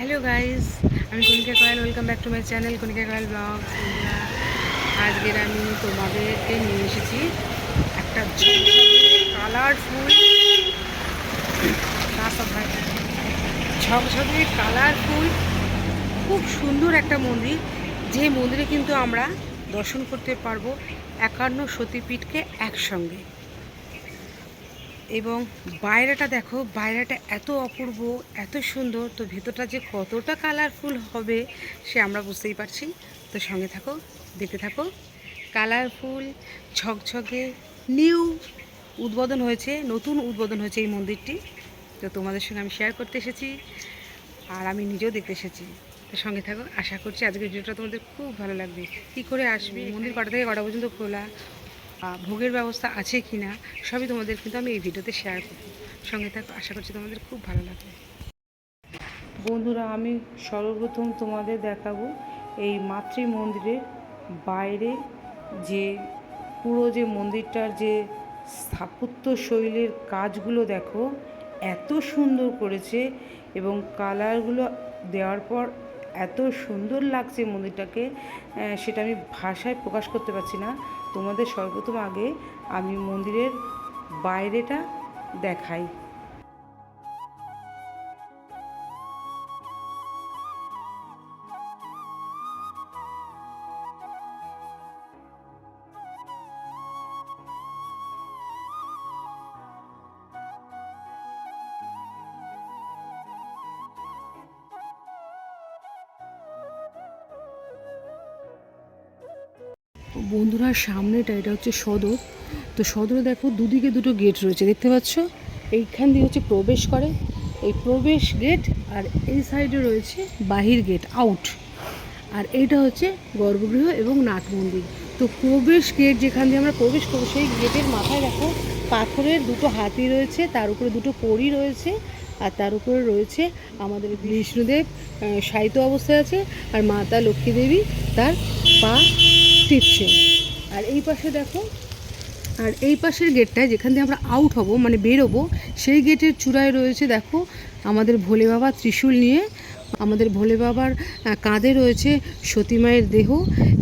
Hello guys, আমি Kanika Koyal welcome back to my channel Kanika Koyal blog আজকের আমি তোমাদেরকে নিয়ে এসেছি একটা কালারফুল ঝকঝকে কালারফুল খুব সুন্দর একটা মন্দির। যে মন্দিরে কিন্তু আমরা দর্শন করতে পারব একান্ন সতীপীঠকে একসঙ্গে। এবং বাইরেটা দেখো, বাইরেটা এত অপূর্ব, এত সুন্দর। তো ভেতরটা যে কতটা কালারফুল হবে সে আমরা বুঝতেই পারছি। তো সঙ্গে থাকো, দেখতে থাকো। কালারফুল ঝকঝকে নিউ উদ্বোধন হয়েছে, নতুন উদ্বোধন হয়েছে এই মন্দিরটি। তো তোমাদের সঙ্গে আমি শেয়ার করতে এসেছি, আর আমি নিজেও দেখতে এসেছি। তো সঙ্গে থাকো, আশা করছি আজকের ভিডিওটা তোমাদের খুব ভালো লাগবে। কী করে আসবে? মন্দির কটা থেকে কটা পর্যন্ত খোলা? ভোগের ব্যবস্থা আছে কি না সবই তোমাদের কিন্তু আমি এই ভিডিওতে শেয়ার করব। সঙ্গে থাকো, আশা করছি তোমাদের খুব ভালো লাগবে। বন্ধুরা, আমি সর্বপ্রথম তোমাদের দেখাবো এই মাতৃ মন্দিরের বাইরে যে পুরো যে মন্দিরটার যে স্থাপত্য শৈলীর কাজগুলো দেখো, এত সুন্দর করেছে এবং কালারগুলো দেওয়ার পর এত সুন্দর লাগছে মন্দিরটাকে সেটা আমি ভাষায় প্রকাশ করতে পারছি না। তোমাদের সর্বপ্রথম আগে আমি মন্দিরের বাইরেটা দেখাই। বন্ধুরা, সামনেটা, এটা হচ্ছে সদর। তো সদরে দেখো দুদিকে দুটো গেট রয়েছে, দেখতে পাচ্ছ? এইখান দিয়ে হচ্ছে প্রবেশ করে। এই প্রবেশ গেট আর এই সাইডে রয়েছে বাহির গেট আউট আর এইটা হচ্ছে গর্ভগৃহ এবং নাট মন্দির। তো প্রবেশ গেট যেখান দিয়ে আমরা প্রবেশ করব, সেই গেটের মাথায় দেখো পাথরের দুটো হাতি রয়েছে, তার উপরে দুটো পরি রয়েছে, আর তার উপরে রয়েছে আমাদের বিষ্ণুদেব শায়িত অবস্থায় আছে, আর মাতা লক্ষ্মী দেবী তার পা টিপছে। আর এই পাশে দেখো, আর এই পাশের গেটটায় যেখান দিয়ে আমরা আউট হব মানে বেরোবো, সেই গেটের চূড়ায় রয়েছে দেখো আমাদের ভোলে বাবা ত্রিশূল নিয়ে আমাদের ভোলে বাবার কাঁধে রয়েছে সতী মায়ের দেহ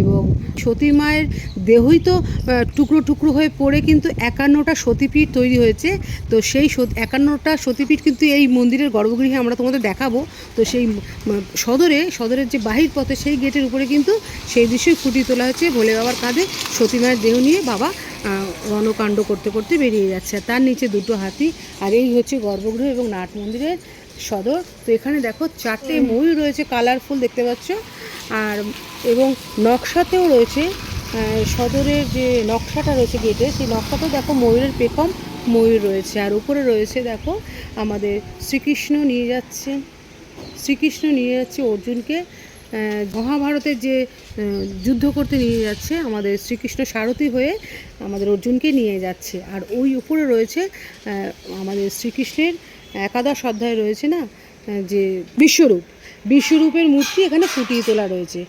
এবং সতী মায়ের দেহই তো টুকরো টুকরো হয়ে পড়ে কিন্তু একান্নটা সতীপীঠ তৈরি হয়েছে। তো সেই একান্নটা সতীপীঠ কিন্তু এই মন্দিরের গর্ভগৃহে আমরা তোমাদের দেখাবো। তো সেই সদরে, সদরের যে বাহির পথে সেই গেটের উপরে কিন্তু সেই দৃশ্যই ফুটিয়ে তোলা হয়েছে। ভোলে বাবার কাঁধে সতী মায়ের দেহ নিয়ে বাবা রণকাণ্ড করতে করতে বেরিয়ে যাচ্ছে। তার নিচে দুটো হাতি। আর এই হচ্ছে গর্ভগৃহ এবং নাট মন্দিরের সদর। তো এখানে দেখো চারটে ময়ূর রয়েছে কালারফুল দেখতে পাচ্ছ। আর এবং নকশাতেও রয়েছে সদরের যে নকশাটা রয়েছে গেটে সেই নকশাতেও দেখো ময়ূরের পেখম ময়ূর রয়েছে। আর উপরে রয়েছে দেখো আমাদের শ্রীকৃষ্ণ নিয়ে যাচ্ছে। শ্রীকৃষ্ণ নিয়ে যাচ্ছে অর্জুনকে মহাভারতের যে যুদ্ধ করতে নিয়ে যাচ্ছে আমাদের শ্রীকৃষ্ণ সারথি হয়ে আমাদের অর্জুনকে নিয়ে যাচ্ছে। আর ওই উপরে রয়েছে আমাদের শ্রীকৃষ্ণের একাদশ অধ্যায় রয়েছে না, যে বিশ্বরূপ, বিশ্বরূপের মূর্তি এখানে ফুটিয়ে তোলা রয়েছে।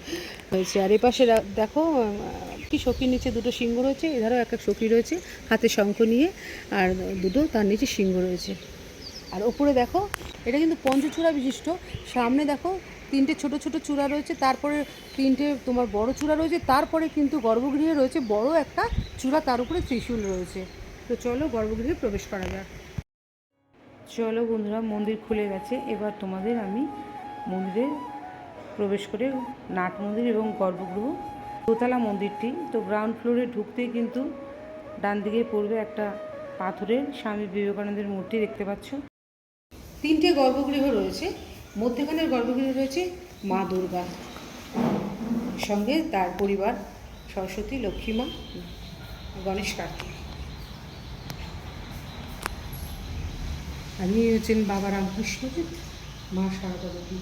রয়েছে। আর এপাশে দেখো, কি সখীর নিচে দুটো সিংহ রয়েছে, এধারও এক এক সখী রয়েছে, হাতে শঙ্খ নিয়ে, আর দুটো তার নিচে সিংহ রয়েছে। আর ওপরে দেখো, এটা কিন্তু পঞ্চচূড়া বিশিষ্ট। সামনে দেখো, তিনটে ছোট ছোট চূড়া রয়েছে, তারপরে তিনটে তোমার বড় চূড়া রয়েছে, তারপরে কিন্তু গর্ভগৃহে রয়েছে বড় একটা চূড়া, তার উপরে ত্রিশূল রয়েছে। তো চলো গর্ভগৃহে প্রবেশ করা যাক। চলো বন্ধুরা, মন্দির খুলে গেছে। এবার তোমাদের আমি মন্দিরে প্রবেশ করে নাট মন্দির এবং গর্ভগৃহ, দোতলা মন্দিরটি। তো গ্রাউন্ড ফ্লোরে ঢুকতেই কিন্তু ডান দিকে পড়বে একটা পাথরের স্বামী বিবেকানন্দের মূর্তি দেখতে পাচ্ছ। তিনটে গর্ভগৃহ রয়েছে। মধ্যখানের গর্ভগৃহে রয়েছে মা দুর্গা, সঙ্গে তার পরিবার, সরস্বতী, লক্ষ্মী মা, গণেশ কার্তিক। ইনি হচ্ছেন বাবা রামকৃষ্ণদেব মা সারদা দেবী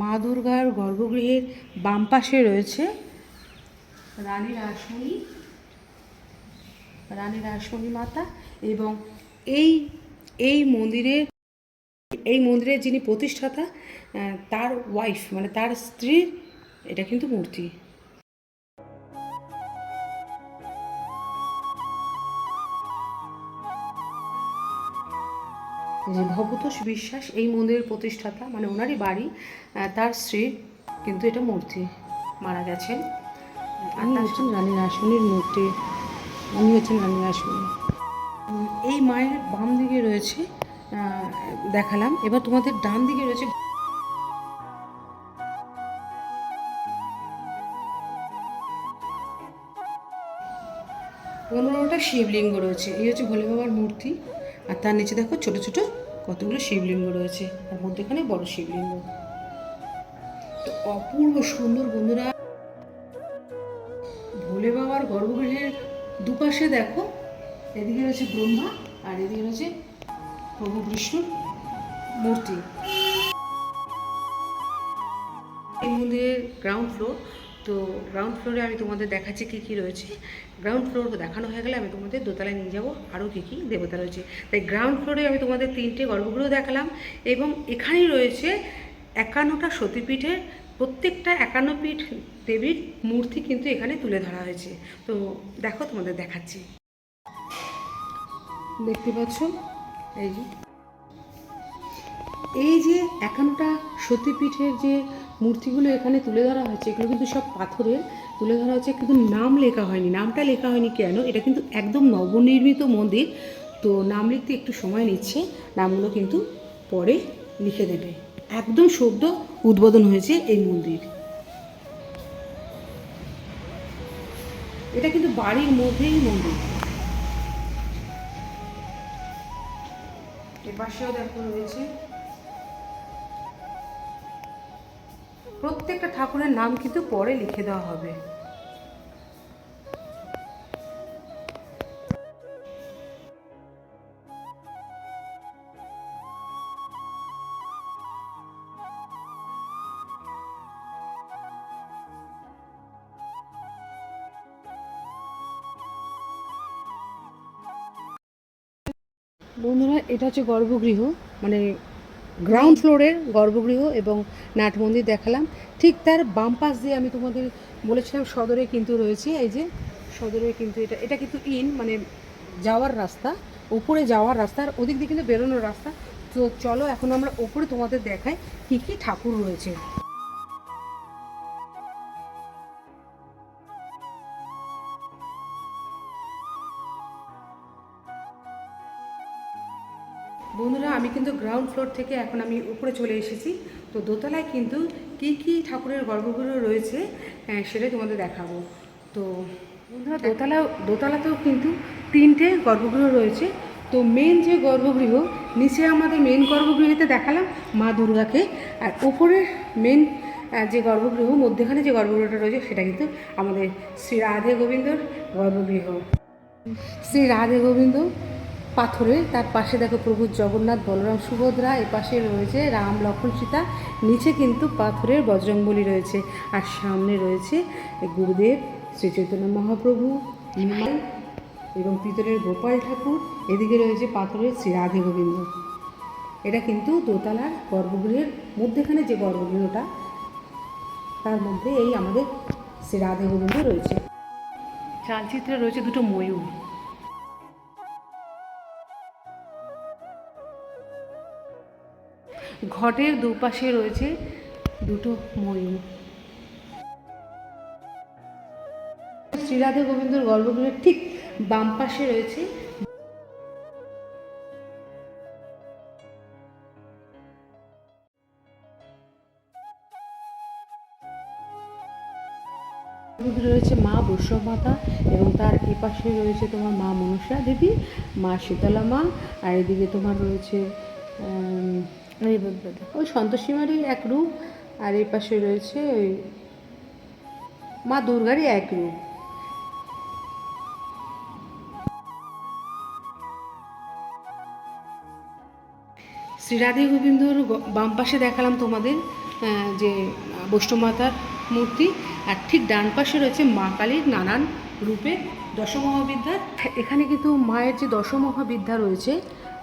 মা দুর্গার গর্ভগৃহের বাম পাশে রয়েছে রানীর রাসমণি রানী রাসমণি মাতা এবং এই এই মন্দিরের এই মন্দিরের যিনি প্রতিষ্ঠাতা তার ওয়াইফ মানে তার স্ত্রীর এটা কিন্তু মূর্তি। যে ভবতোষ বিশ্বাস এই মন্দিরের প্রতিষ্ঠাতা মানে ওনারই বাড়ি তার স্ত্রী কিন্তু এটা মূর্তি মারা গেছেন। আর রানী রাসমণির মূর্তি। উনি হচ্ছেন রাসমণি উম, এই মায়ের বাম দিকে রয়েছে দেখালাম। এবার তোমাদের ডান দিকে রয়েছে পনেরোটা শিবলিঙ্গ রয়েছে। এই হচ্ছে ভোলে বাবার মূর্তি। আর তার নিচে দেখো ছোট ছোট কতগুলো শিবলিঙ্গ রয়েছে। আর মধ্যেখানে বড় শিবলিঙ্গ। তো অপূর্ব সুন্দর বন্ধুরা ভোলে বাবার গর্ভগৃহের দুপাশে দেখো, এদিকে রয়েছে ব্রহ্মা আর এদিকে রয়েছে প্রভু বিষ্ণুর মূর্তি। এই মন্দিরের গ্রাউন্ড ফ্লোর তো গ্রাউন্ড ফ্লোরে আমি তোমাদের দেখাচ্ছি কী কী রয়েছে। গ্রাউন্ড ফ্লোর দেখানো হয়ে গেলে আমি তোমাদের দোতলায় নিয়ে যাব, আরও কী কী দেবতা রয়েছে। তাই গ্রাউন্ড ফ্লোরে আমি তোমাদের তিনটে গর্ভগৃহ দেখালাম এবং এখানেই রয়েছে একান্নটা সতীপীঠের প্রত্যেকটা একান্ন পীঠ দেবীর মূর্তি কিন্তু এখানে তুলে ধরা হয়েছে। তো দেখো তোমাদের দেখাচ্ছি। দেখতে পাচ্ছ? এই যে। এই যে একান্নটা সতীপীঠের যে মূর্তিগুলো এখানে তুলে ধরা হয়েছে, এগুলো কিন্তু সব পাথরের তুলে ধরা হয়েছে, কিন্তু নাম লেখা হয়নি। নামটা লেখা হয়নি কেন? এটা কিন্তু একদম নবনির্মিত মন্দির। তো নাম লিখতে একটু সময় নিচ্ছে। নামগুলো কিন্তু পরে লিখে দেবে। একদম সদ্য উদ্বোধন হয়েছে এই মন্দির। এটা কিন্তু বাড়ির মধ্যেই মন্দির। এপাশেও দেখো রয়েছে। প্রত্যেকটা ঠাকুরের নাম কিন্তু পরে লিখে দেওয়া হবে। বন্ধুরা, এটা হচ্ছে গর্ভগৃহ মানে গ্রাউন্ড ফ্লোরের গর্ভগৃহ এবং নাট মন্দির দেখালাম। ঠিক তার বাম পাশ দিয়ে আমি তোমাদের বলেছিলাম, সদরে কিন্তু রয়েছে, এই যে সদরে কিন্তু এটা এটা কিন্তু ইন মানে যাওয়ার রাস্তা, উপরে যাওয়ার রাস্তা, আর ওদিক দিয়ে কিন্তু বেরোনোর রাস্তা। তো চলো, এখন আমরা ওপরে তোমাদের দেখাই কী কী ঠাকুর রয়েছে। বন্ধুরা, আমি কিন্তু গ্রাউন্ড ফ্লোর থেকে এখন আমি উপরে চলে এসেছি। তো দোতলায় কিন্তু কি কি ঠাকুরের গর্ভগৃহ রয়েছে সেটাই তোমাদের দেখাবো। তো বন্ধুরা দোতলা দোতলাতেও কিন্তু তিনটে গর্ভগৃহ রয়েছে। তো মেন যে গর্ভগৃহ, নিচে আমাদের মেন গর্ভগৃহতে দেখালাম মা দুর্গাকে। আর উপরের মেন যে গর্ভগৃহ, মধ্যেখানে যে গর্ভগৃহটা রয়েছে, সেটা কিন্তু আমাদের শ্রী রাধে গোবিন্দর গর্ভগৃহ। শ্রী রাধে গোবিন্দ পাথরে, তার পাশে দেখো প্রভু জগন্নাথ, বলরাম, সুভদ্রা, এ পাশে রয়েছে রাম, লক্ষ্মণ, সীতা, নিচে কিন্তু পাথরের বজরংবলী রয়েছে। আর সামনে রয়েছে গুরুদেব শ্রী চৈতন্য মহাপ্রভু নিমাই এবং পিতরের গোপাল ঠাকুর। এদিকে রয়েছে পাথরের শ্রী রাধে গোবিন্দ। এটা কিন্তু দোতলার গর্ভগৃহের মধ্যেখানে যে গর্ভগৃহটা, তার মধ্যে এই আমাদের শ্রী রাধে গোবিন্দ রয়েছে। চালচিত্রে রয়েছে দুটো ময়ূর। ঘটের দুপাশে রয়েছে দুটো ময়ূর। শ্রীরাধে গোবিন্দর গর্ভগৃহের ঠিক বাম পাশে রয়েছে রয়েছে মা বৈষ্ণব মাতা এবং তার এপাশে রয়েছে তোমার মা মনসা দেবী, মা শীতলা মা আর এদিকে তোমার রয়েছে ওই সন্তোষীমারই এক রূপ, আর এই পাশে রয়েছে ওই মা দুর্গারই এক রূপ। শ্রীরাধে গোবিন্দর বাম পাশে দেখালাম তোমাদের যে বৈষ্ণবমাতার মূর্তি, আর ঠিক ডান পাশে রয়েছে মা কালীর নানান রূপে দশমহাবিদ্যা এখানে কিন্তু মায়ের যে দশমহাবিদ্যা রয়েছে,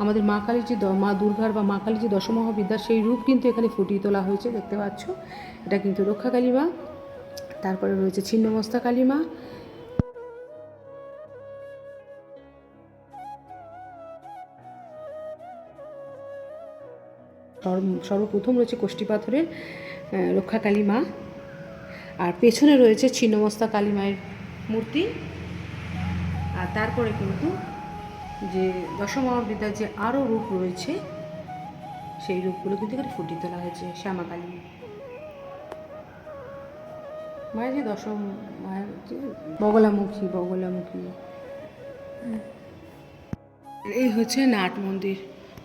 আমাদের মা কালীর যে মা দুর্গার বা মা কালীর যে দশমহাবিদ্যা, সেই রূপ কিন্তু এখানে ফুটিয়ে তোলা হয়েছে, দেখতে পাচ্ছ। এটা কিন্তু রক্ষা কালী মা তারপরে রয়েছে ছিন্নমস্তা কালী মা সর্ব- সর্বপ্রথম রয়েছে কোষ্ঠী পাথরের রক্ষা কালী মা আর পেছনে রয়েছে ছিন্নমস্তা কালী মায়ের মূর্তি। আর তারপরে কিন্তু যে দশমহাবিদ্যার যে আরও রূপ রয়েছে, সেই রূপগুলো কিন্তু এখানে ফুটিয়ে তোলা হয়েছে শ্যামা কালী মায়ের যে দশম মায়ের বগলামুখী বগলামুখী। এই হচ্ছে নাট মন্দির।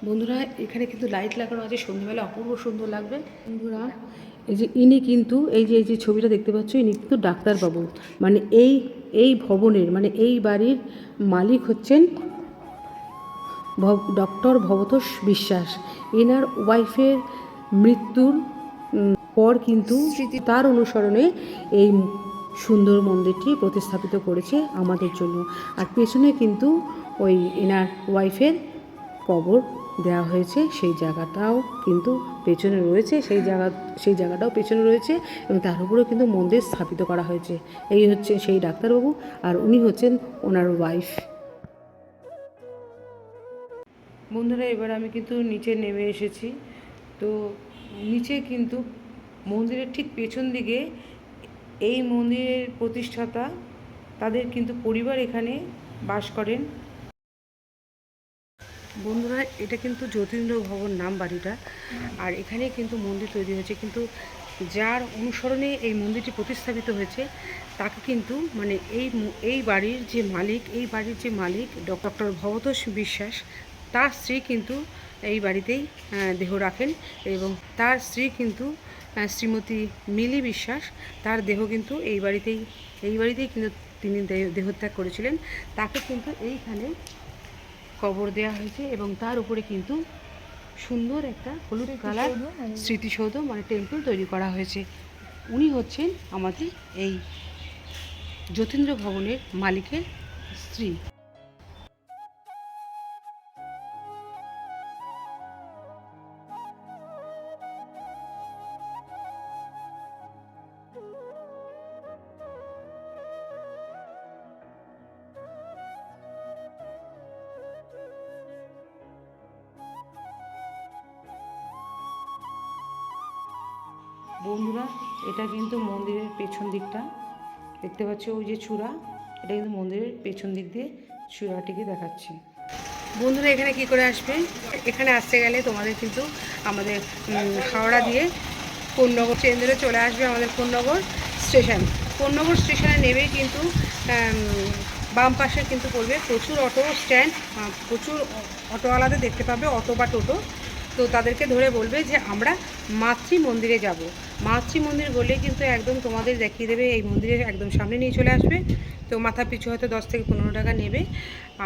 বন্ধুরা, এখানে কিন্তু লাইট লাগানো আছে, সন্ধ্যেবেলা অপূর্ব সুন্দর লাগবে। বন্ধুরা, এই যে ইনি কিন্তু, এই যে এই যে ছবিটা দেখতে পাচ্ছ, ইনি কিন্তু ডাক্তারবাবু। মানে এই এই ভবনের মানে এই বাড়ির মালিক হচ্ছেন ভব- ডক্টর ভবতোষ বিশ্বাস। এনার ওয়াইফের মৃত্যুর পর কিন্তু তার অনুসরণে এই সুন্দর মন্দিরটি প্রতিস্থাপিত করেছে আমাদের জন্য। আর পেছনে কিন্তু ওই এনার ওয়াইফের কবর। দেওয়া হয়েছে সেই জায়গাটাও কিন্তু পেছনে রয়েছে, সেই জায়গা, সেই জায়গাটাও পেছনে রয়েছে এবং তার উপরেও কিন্তু মন্দির স্থাপিত করা হয়েছে। এই হচ্ছে সেই ডাক্তারবাবু আর উনি হচ্ছেন ওনার ওয়াইফ বন্ধুরা, এবার আমি কিন্তু নিচে নেমে এসেছি। তো নিচে কিন্তু মন্দিরের ঠিক পেছন দিকে এই মন্দিরের প্রতিষ্ঠাতা তাদের কিন্তু পরিবার এখানে বাস করেন। বন্ধুরা, এটা কিন্তু যতীন্দ্র ভবন নাম বাড়িটা। আর এখানে কিন্তু মন্দির তৈরি হয়েছে। কিন্তু যার অনুসরণে এই মন্দিরটি প্রতিস্থাপিত হয়েছে, তাকে কিন্তু মানে এই এই বাড়ির যে মালিক, এই বাড়ির যে মালিক, ডক্টর ভবতোষ বিশ্বাস, তার স্ত্রী কিন্তু এই বাড়িতেই দেহ রাখেন এবং তার স্ত্রী কিন্তু শ্রীমতী মিলি বিশ্বাস, তার দেহ কিন্তু এই বাড়িতেই এই বাড়িতেই কিন্তু তিনি দেহত্যাগ করেছিলেন। তাকে কিন্তু এইখানে কবর দেওয়া হয়েছে এবং তার উপরে কিন্তু সুন্দর একটা হলুদ কালার স্মৃতিসৌধ মানে টেম্পল তৈরি করা হয়েছে। উনি হচ্ছেন আমাদের এই যতীন্দ্র ভবনের মালিকের স্ত্রী। বন্ধুরা, এটা কিন্তু মন্দিরের পেছন দিকটা। দেখতে পাচ্ছ ওই যে চূড়া, এটা কিন্তু মন্দিরের পেছন দিক দিয়ে চূড়াটিকে দেখাচ্ছে। বন্ধুরা, এখানে কি করে আসবে? এখানে আসতে গেলে তোমাদের কিন্তু আমাদের হাওড়া দিয়ে কোন্নগর ট্রেন ধরে চলে আসবে আমাদের কোন্নগর স্টেশন। কোন্নগর স্টেশনে নেমেই কিন্তু বাম পাশে কিন্তু পড়বে প্রচুর অটো স্ট্যান্ড প্রচুর অটোওয়ালাদের দেখতে পাবে, অটো বা টোটো। তো তাদেরকে ধরে বলবে যে আমরা মাতৃ মন্দিরে যাব। মাতৃ মন্দির বলে কিন্তু একদম তোমাদের দেখিয়ে দেবে, এই মন্দিরের একদম সামনে নিয়ে চলে আসবে। তো মাথা পিছু হয়তো দশ থেকে পনেরো টাকা নেবে।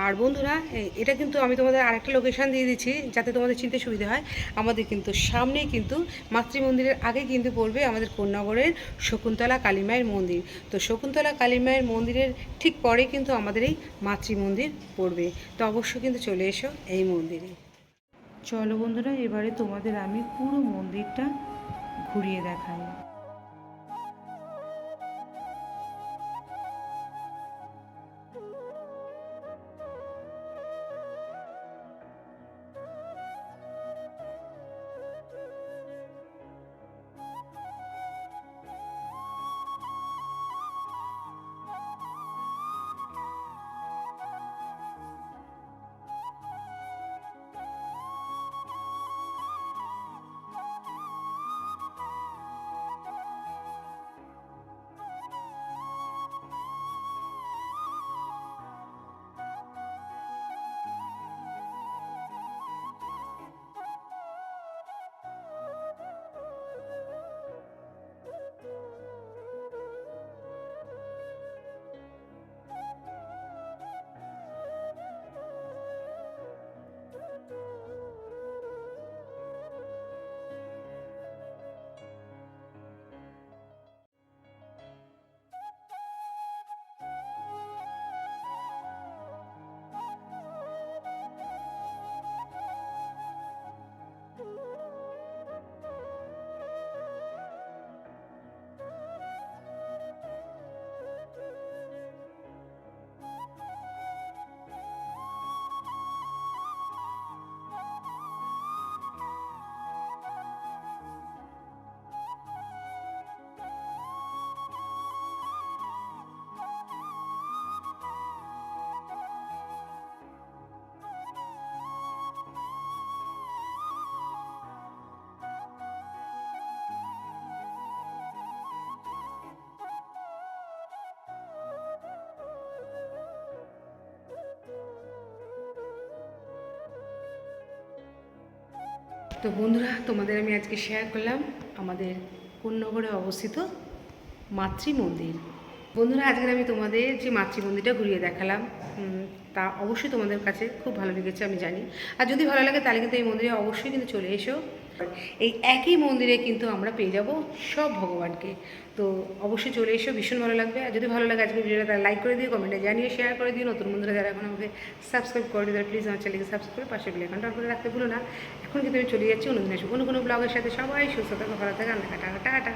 আর বন্ধুরা এটা কিন্তু আমি তোমাদের আরেকটা লোকেশান দিয়ে দিচ্ছি, যাতে তোমাদের চিনতে সুবিধা হয়। আমাদের কিন্তু সামনেই কিন্তু মাতৃ মন্দিরের আগে কিন্তু পড়বে আমাদের কোন্নগরের শকুন্তলা কালীমায়ের মন্দির। তো শকুন্তলা কালীমায়ের মন্দিরের ঠিক পরে কিন্তু আমাদের এই মাতৃ মন্দির পড়বে। তো অবশ্যই কিন্তু চলে এসো এই মন্দিরে। চলো বন্ধুরা, এবারে তোমাদের আমি পুরো মন্দিরটা ঘুরিয়ে দেখাই তো বন্ধুরা, তোমাদের আমি আজকে শেয়ার করলাম আমাদের কোন্নগরে অবস্থিত মাতৃ মন্দির বন্ধুরা আজকে আমি তোমাদের যে মাতৃ মন্দিরটা ঘুরিয়ে দেখালাম তা অবশ্যই তোমাদের কাছে খুব ভালো লেগেছে, আমি জানি। আর যদি ভালো লাগে, তাহলে কিন্তু এই মন্দিরে অবশ্যই কিন্তু চলে এসো। এই একই মন্দিরে কিন্তু আমরা পেয়ে যাব সব ভগবানকে। তো অবশ্যই চলে এসো, ভীষণ ভালো লাগবে। আর যদি ভালো লাগে আজকে ভিডিওটা তারা লাইক করে দিও কমেন্টে জানিয়ে শেয়ার করে দিও। নতুন বন্ধুরা যারা এখন আমাকে সাবস্ক্রাইব করে দিও প্লিজ আমার চ্যানেলকে সাবস্ক্রাইব করে পাশে বিলে আইকনটা করে রাখতে ভুলো না। এখন কিন্তু আমি চলে যাচ্ছি অন্য দিন আসব। কোনো কোনো ব্লগের সাথে। সবাই সুস্থ থাকো, ভালো থাকে আমরা টাকা টাটা।